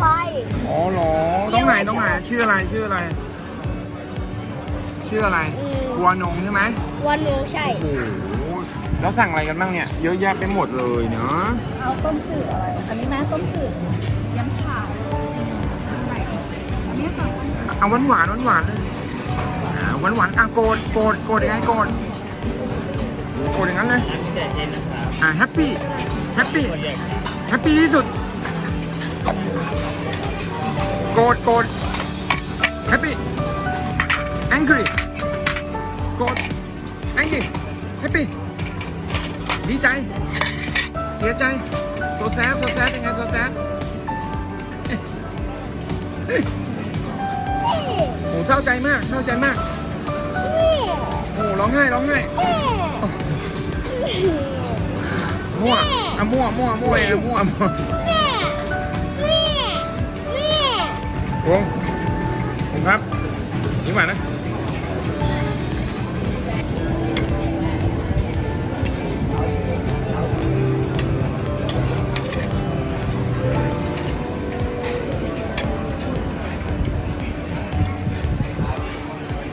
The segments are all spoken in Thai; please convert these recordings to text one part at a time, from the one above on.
ไฟ อ๋อเหรอตรงไหนตรงไหนชื่ออะไรชื่ออะไร ชื่ออะไรอืมกัวนงใช่ไหมวันหนูใช่ โอ้โหแล้วสั่งอะไรกันบ้างเนี่ย เยอะแยะไปหมดเลยเนาะเอาต้มจืดอะไรอันนี้แม่ต้มจืดยำฉ่ายอันนี้ค่ะเอาหวานหวานหวานหวานๆเลยอ่าหวานหวานๆอะโกดโกดโกดยังไงโกดโกดอย่างนั้นเลยอ่าแฮปปี้แฮปปี้แฮปปี้ที่สุด โกดโกดแฮปปี้ angry โกด angry happy ดีใจ เสียใจโซแซดโซแซดยังไงโซแซดโอ้เศร้าใจมากเศร้าใจมาก โอ้ร้องไห้ร้องไห้มั่วอะมั่วมั่วมั่วเองมั่วมั่ว วงวงครับนี่มานะ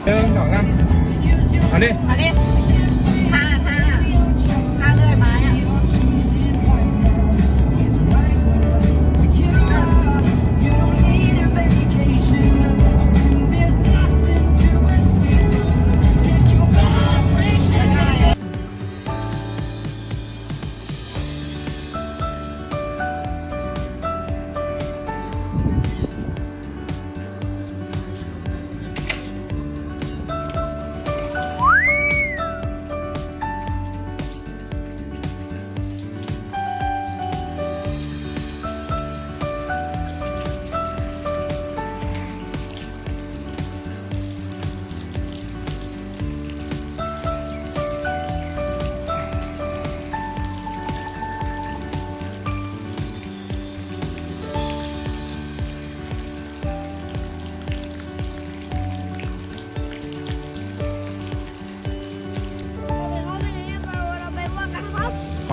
เอนสองครับเอาดิเอาดิ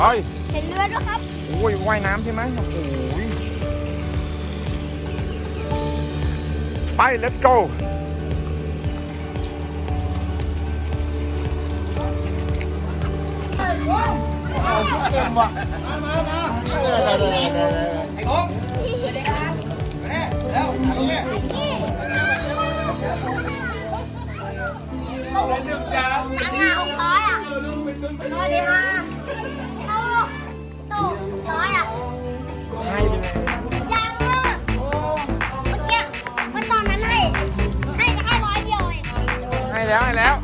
ครับไปเห็นเรือด้วยครับ โอ้ยว่ายน้ำใช่ไหมโอ้โหไป let's go ตังค์อะหกร้อยอะร้อยดีค่ะ ให้แล้วให้แล้ว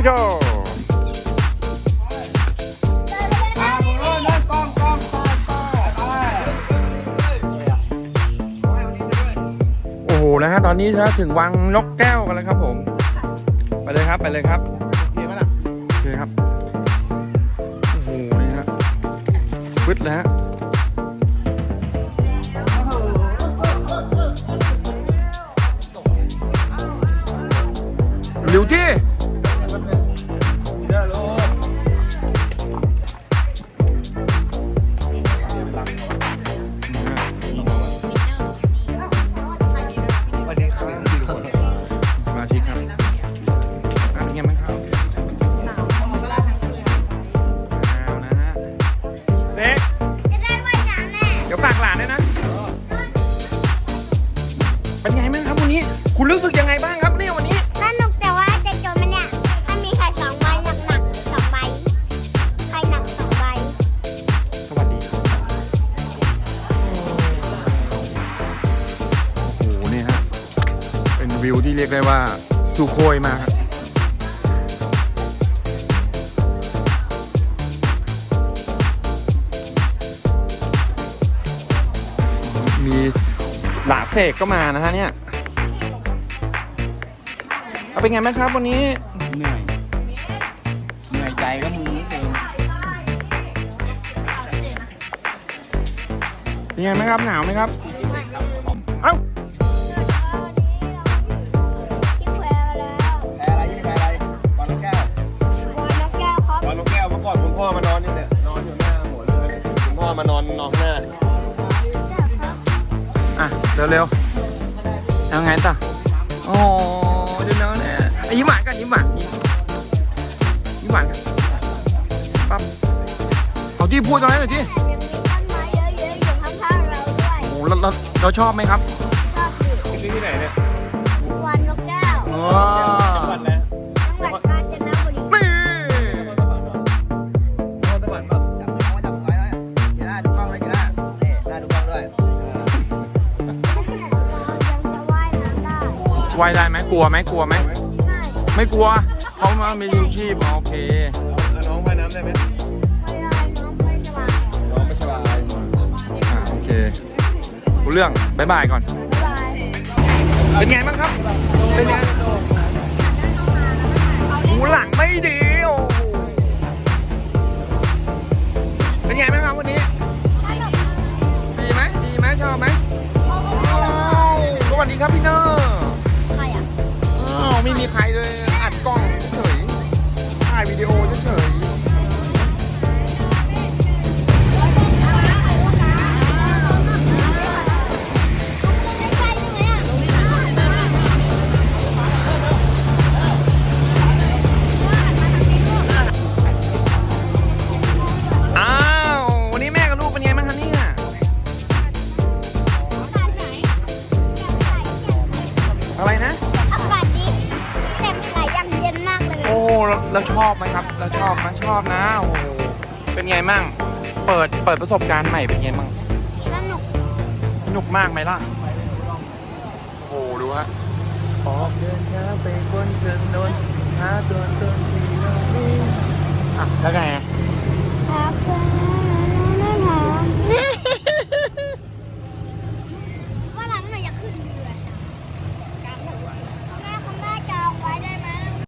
let's go โอ้โหนะฮะตอนนี้นะถึงวังนกแก้วกันแล้วครับผม ไปเลยครับไปเลยครับโอเคครับ โอ้โหนี่ฮะปึ๊ดเลยฮะเร็ เป็นไงบ้างครับวันนี้ คุณรู้สึกยังไงบ้างครับเนี่ยวันนี้ สนุกแต่ว่าจะจมมันเนี่ยถ้ามีไข่สองใบหนักหนักๆสองใบไข่หนักสองใบสวัสดีครับโอ้โหนี่ฮะ เป็นวิวที่เรียกได้ว่าสุโคยมากครับมี หลาเสกก็มานะฮะเนี่ยเอาเป็นไงบ้างครับวันนี้เหนื่อย เหนื่อยใจก็มึงนี่เองเป็นไงไหมครับหนาวไหมครับ เอ้าที่แควแล้วแพ้อะไรที่นี่แพ้อะไรบอลลูกแก้ววอนนกแก้วครับตอนลูกแก้วเมื่อก่อนคุณพ่อมานอนนี่เนี่ยนอนอยู่หน้าหัวเรือเลยคุณพ่อมานอนนอนข้างหน้าอะ เร็วๆเอาไงต่อโอ้เดี๋ยวน้องเนี่ยอะยิ้มหวานกันยิ้มหวานยิ้มยิ้มหวานกันปั๊บเอาที่พูดตรงนั้นหน่อยที่ยังมีต้นไม้เยอะๆอยู่ข้างๆเราด้วยโอ้เราเราเราชอบไหมครับชอบอยู่ที่นี่ที่ไหนเนี่ยวอนนกแก้ว อ๋อ จังหวัดอะไร ว่ายได้ไหมกลัวไหมกลัวไหมไม่ไม่กลัวเขามามียูชีพโอเคเอาน้องว่ายน้ำได้ไหมไม่ได้น้องไม่สบายน้องไม่สบายอ่าโอเครู้เรื่องบายบายก่อนบ๊ายบายเป็นไงบ้างครับ เป็นไงหูหลังไม่ดีโอ้โหเป็นไงบ้างครับวันนี้ ดีไหมดีไหมชอบไหมอ้าวสวัสดีครับพี่เนอร์ใครอะอ้าว ไม่มีใครเลยอัดกล้องเฉยถ่ายวิดีโอเฉย ไหมครับ เราชอบไหมชอบนะ โอ้โห เป็นไงมั่ง เปิด เปิดประสบการณ์ใหม่เป็นไงมั่ง สนุกสนุกมากไหมล่ะ โอ้โห ดูฮะออกเดินทางไปบนถนนหาตัวตนที่เรามีอะแล้วไงอะแ